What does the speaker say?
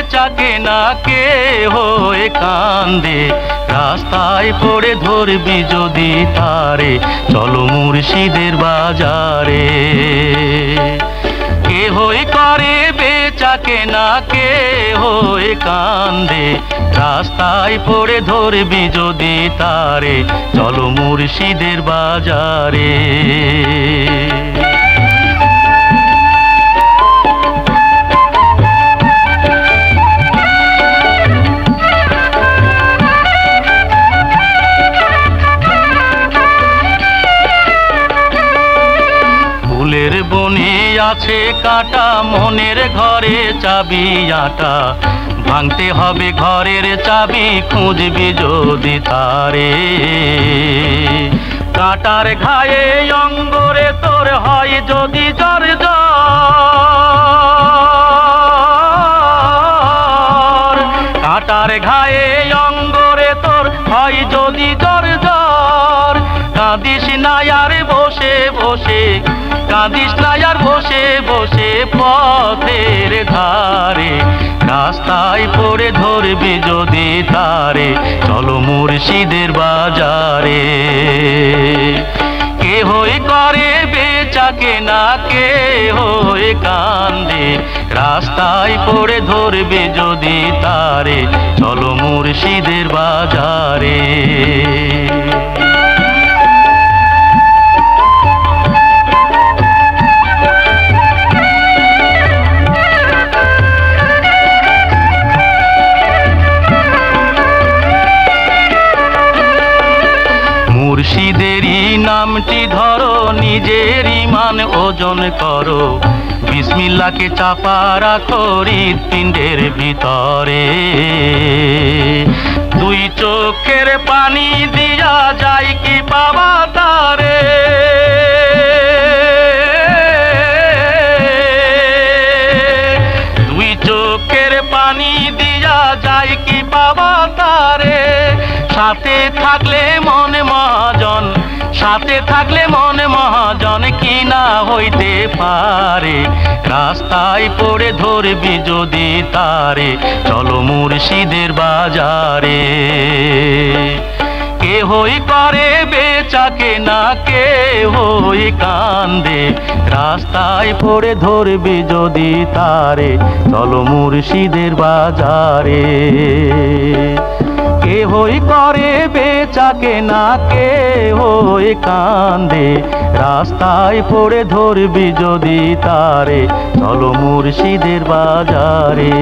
বেচাকে না কে হয়ে কান্দে। রাস্তায় পড়ে ধরবি যদি তারে, চলো মুর্শিদের বাজারে। কে হয়ে করে বেচাকে না কে হয়ে কান্দে। রাস্তায় পড়ে ধরবি যদি তারে, চলো মুর্শিদের বাজারে। আছে কাটা, মনের ঘরে চাবি আটা। ভাঙতে হবে ঘরের চাবি, খুঁজবি যদি তারে। কাটার ঘায়ে অঙ্গরে তোর হয় যদি জ্বর কাটার ঘায়ে অঙ্গরে তোর হয় যদি জ্বর কাঁদিস না আর বসে বসে, কাঁদিস না আর বসে বসে পথের ধারে। রাস্তায় পড়ে ধরবি যদি তারে, চলো মুর্শিদের বাজারে। কে হয়ে করে বেচাকে না কে হয়ে কান্দে। রাস্তায় পড়ে ধরবে যদি তারে, চলো মুর্শিদের বাজারে। মুর্শিদেরই নামটি ধরো নিজের ইমান ওজন করো। বিসমিল্লাকে চাপা রাখো, হৃৎপিণ্ডের ভিতরে। দুই চোখের পানি দিয়া যায় কি পাবা তারে। দুই চোখের পানি দিয়া যায় কি পাবা তারে। সাথে থাকলে মনে মহাজন, সাথে থাকলে মনে মহাজন কি না হইতে পারে। রাস্তায় পড়ে ধরবি যদি তারে, চলো মুর্শিদের বাজারে। কে হই করে বেচাকে না কে হই কান্দে। রাস্তায় পড়ে ধরবি যদি তারে, চলো মুর্শিদের বাজারে। হই করে বেচাকে, না কে হই কান্দে। রাস্তায় পড়ে ধরবি যদি তারে, চলো মুর্শিদের বাজারে।